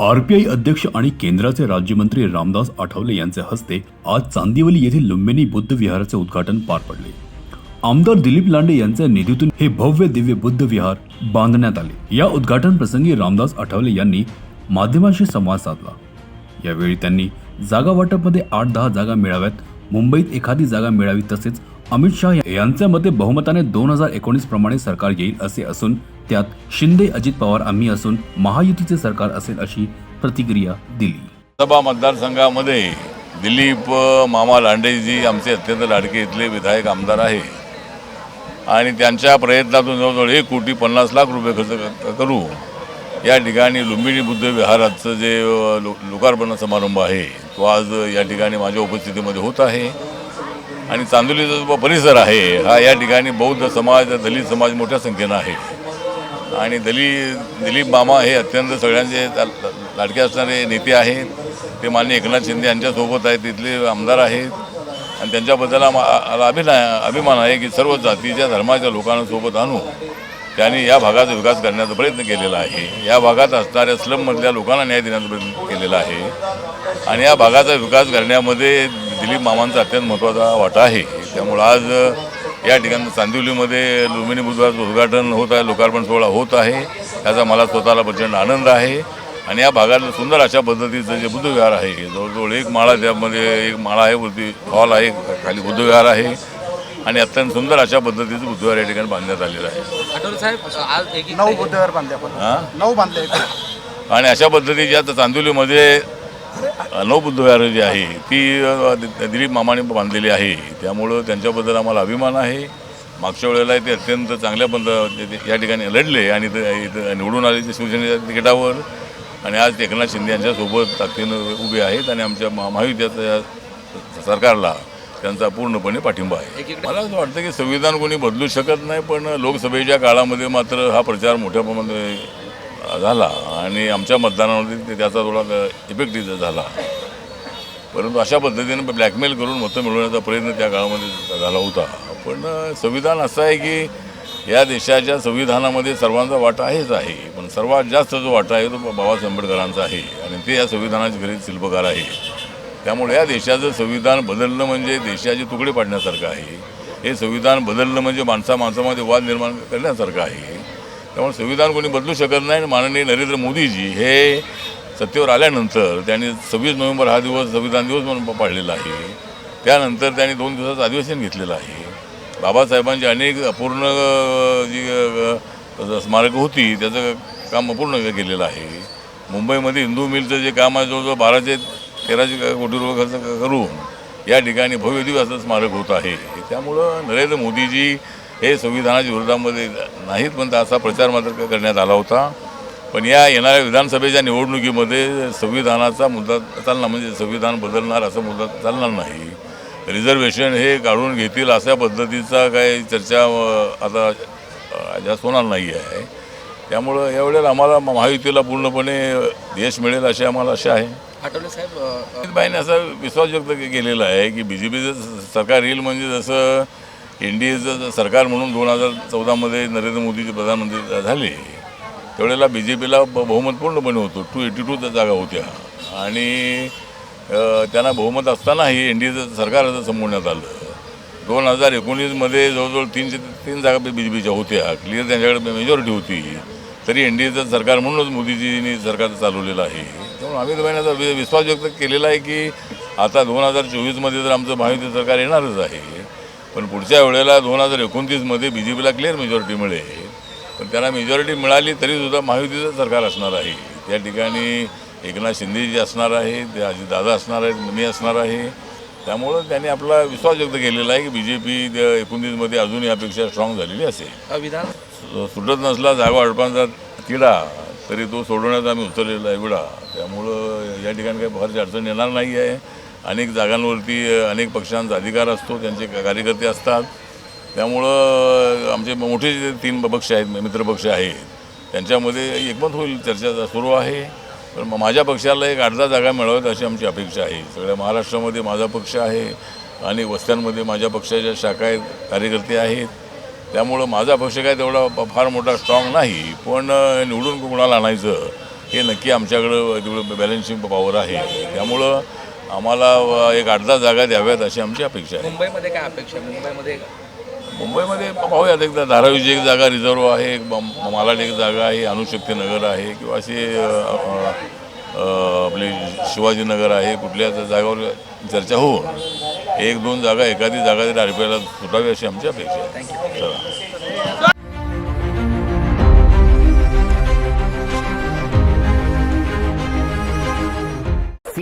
RPI अध्यक्ष आणि केंद्राचे राज्यमंत्री रामदास आठवले यांच्या हस्ते आज चांदिवली येथील लुंबिनी बुद्ध विहाराचे उद्घाटन पार पडले. आमदार दिलीप लांडे यांच्या निधीतून हे भव्य दिव्य बुद्ध विहार बांधण्यात आले. या उद्घाटन प्रसंगी रामदास आठवले यांनी माध्यमांशी संवाद साधला. यावेळी त्यांनी जागा वाटपमध्ये आठ दहा जागा मिळाव्यात मुंबईत एखादी जागा मिळावी तसेच अमित शहा यांच्या मते बहुमताने दोन हजार एकोणीस प्रमाणे सरकार येईल असे असून त्यात शिंदे अजित पवार आम्ही असून महायुतीचे सरकार असेल अशी प्रतिक्रिया दिली. सभा मतदारसंघामध्ये दिलीप मामा लांडेजी आमचे अत्यंत लाडके इथले विधायक आमदार आहे. आणि त्यांच्या प्रयत्नातून जवळजवळ एक कोटी पन्नास लाख रुपये खर्च करू. या ठिकाणी लुंबिनी बुद्ध विहाराचं जे लो लोकार्पण समारंभ आहे तो आज या ठिकाणी माझ्या उपस्थितीमध्ये होत आहे. आणि चांदोलीचा जो परिसर आहे हा या ठिकाणी बौद्ध समाज दलित समाज मोठ्या संख्येनं आहे. आणि दली दिलीप मामा हे अत्यंत सगळ्यांचे लाडके असणारे नेते आहेत. ते माननीय एकनाथ शिंदे यांच्यासोबत आहेत तिथले आमदार आहेत. आणि त्यांच्याबद्दल आम्हाला अभिनय अभिमान आहे की सर्व जातीच्या धर्माच्या लोकांसोबत आणू आणून त्यांनी या भागाचा विकास करण्याचा प्रयत्न केलेला आहे. या भागात असणाऱ्या स्लममधल्या लोकांना न्याय देण्याचा प्रयत्न केलेला आहे. आणि या भागाचा विकास करण्यामध्ये दिलीप मामांचा अत्यंत महत्त्वाचा वाटा आहे. त्यामुळं आज या ठिकाणी चांदिवलीमध्ये लुंबिनी बुधवारचं उद्घाटन होत आहे लोकार्पण सोहळा होत आहे. त्याचा मला स्वतःला प्रचंड आनंद आहे. आणि या भागात सुंदर अशा पद्धतीचं जे बुद्धविहार आहे जवळजवळ एक माळा त्यामध्ये एक माळा आहे वरती हॉल आहे खाली बुद्धविहार आहे. आणि अत्यंत सुंदर अशा पद्धतीचं बुद्धविहार या ठिकाणी बांधण्यात आलेलं आहे. साहेब आज एक नऊ बुद्धविहार बांधले आपण. नऊ बांधले. आणि अशा पद्धतीची आता चांदोलीमध्ये नऊ बुद्धविहार जी आहे ती दिलीप मामाने बांधलेली आहे. त्यामुळं त्यांच्याबद्दल आम्हाला अभिमान आहे. मागच्या वेळेला ते अत्यंत चांगल्या पद्धत या ठिकाणी लढले आणि निवडून आले ते शिवसेनेच्या तिकिटावर. आणि आज एकनाथ शिंदे यांच्यासोबत ताकदीनं उभे आहेत आणि आमच्या महा- महायुतीच्या सरकारला त्यांचा पूर्णपणे पाठिंबा आहे. मला असं वाटतं की संविधान कोणी बदलू शकत नाही पण लोकसभेच्या काळामध्ये मात्र हा प्रचार मोठ्या प्रमाणात झाला आणि आमच्या मतदानामध्ये ते- त्याचा थोडा इफेक्ट झाला. परंतु अशा पद्धतीने ब्लॅकमेल करून मतं मिळवण्याचा प्रयत्न त्या काळामध्ये झाला होता. पण संविधान असं आहे की या देशाच्या संविधानामध्ये सर्वांचा वाटा आहेच आहे. पण सर्वात जास्त जो वाटा आहे तो बाबासाहेब आंबेडकरांचा आहे. आणि ते या संविधानाचे घरी शिल्पकार आहे. त्यामुळे या देशाचं संविधान बदलणं म्हणजे देशाचे तुकडे पाडण्यासारखं आहे. हे संविधान बदलणं म्हणजे माणसा माणसामध्ये वाद निर्माण करण्यासारखं आहे. त्यामुळे संविधान कोणी बदलू शकत नाही. आणि माननीय नरेंद्र मोदीजी हे सत्तेवर आल्यानंतर त्यांनी सव्वीस नोव्हेंबर हा दिवस संविधान दिवस म्हणून पाळलेला आहे. त्यानंतर त्यांनी दोन दिवसाचं अधिवेशन घेतलेलं आहे. बाबासाहेबांची अनेक अपूर्ण जी स्मारकं होती त्याचं काम अपूर्ण केलेलं आहे. मुंबईमध्ये हिंदू मिलचं जे काम आहे जवळजवळ बाराशे तेराशे कोटी रुपये खर्च करून या ठिकाणी भव्य दिवस स्मारक होत आहे. त्यामुळं नरेंद्र मोदीजी हे संविधानाच्या विरोधामध्ये नाहीत पण असा प्रचार मात्र करण्यात आला होता. पण या येणाऱ्या विधानसभेच्या निवडणुकीमध्ये संविधानाचा मुद्दा चालणार म्हणजे संविधान बदलणार असा मुद्दा चालणार नाही. रिझर्वेशन हे काढून घेतील अशा पद्धतीचा काही चर्चा आता जास्त होणार नाही आहे. त्यामुळं यावेळेला आम्हाला महायुतीला पूर्णपणे यश मिळेल अशी आम्हाला आशा आहे. आठवले साहेब असा विश्वास व्यक्त केलेला आहे की बी जे पीचं सरकार येईल म्हणजे जसं एन डी एचं सरकार म्हणून दोन हजार चौदामध्ये नरेंद्र मोदीचे प्रधानमंत्री झाले त्यावेळेला बी जे पीला बहुमत पूर्णपणे होतं. टू एटी टू जागा होत्या. आणि त्यांना बहुमत असतानाही एन डी एचं सरकार संपवण्यात आलं. दोन हजार एकोणीसमध्ये जवळजवळ तीनशे तीन जागा बी जे पीच्या होत्या. क्लिअर त्यांच्याकडे मेजॉरिटी होती. तरी एन डी एचं सरकार म्हणूनच मोदीजींनी सरकार चालवलेलं आहे. त्यामुळे अमित भाईंचा वि- विश्वास व्यक्त केलेला आहे की आता दोन हजार चोवीसमध्ये तर आमचं महायुती सरकार येणारच आहे पण पुढच्या वेळेला दोन हजार एकोणतीसमध्ये बी जे पीला क्लिअर मेजॉरिटी मिळेल. पण त्यांना मेजॉरिटी मिळाली तरीसुद्धा महायुतीचं सरकार असणार आहे. त्या ठिकाणी एकनाथ शिंदेजी असणार आहे ते अजितदादा असणार आहेत मी असणार आहे. त्यामुळं त्यांनी आपला विश्वास व्यक्त केलेला आहे की बी जे पी एकोणतीसमध्ये अजून यापेक्षा स्ट्रॉंग झालेली असेल. विधान? सुटत नसला जागा अडपांचा किडा तरी तो सोडवण्याचा आम्ही उचललेला आहे विडा. त्यामुळं या ठिकाणी काही फारशी अडचण येणार नाही आहे. अनेक जागांवरती अनेक पक्षांचा अधिकार असतो त्यांचे का- कार्यकर्ते असतात. त्यामुळं आमचे मोठे जे तीन पक्ष आहेत मित्रपक्ष आहेत त्यांच्यामध्ये एकमत होईल चर्चा सुरू आहे. पण माझ्या पक्षाला एक अर्धा जागा मिळाव्यात अशी आमची अपेक्षा आहे. सगळ्या महाराष्ट्रामध्ये माझा पक्ष आहे. आणि वस्त्यांमध्ये माझ्या पक्षाच्या शाखा आहेत कार्यकर्ते आहेत. त्यामुळं माझा पक्ष काय तेवढा फार मोठा स्ट्रॉंग नाही. पण निवडून कोणाला आणायचं हे नक्की आमच्याकडं तेवढं बॅलन्सिंग पॉवर आहे. त्यामुळं आम्हाला एक आठ दहा जागा द्याव्यात अशी आमची अपेक्षा आहे. मुंबईमध्ये काय अपेक्षा आहे? मुंबईमध्ये मुंबईमध्ये पाहूयात एकदा. धारावीची एक जागा रिझर्व आहे एक मालाड एक जागा आहे अणुशक्ती नगर आहे किंवा अशी अ, अ, अ, आपली शिवाजीनगर आहे कुठल्या जागावर चर्चा होऊन एक दोन जागा एखादी जागा तरी आरपीआयला सुटावी अशी आमची अपेक्षा आहे.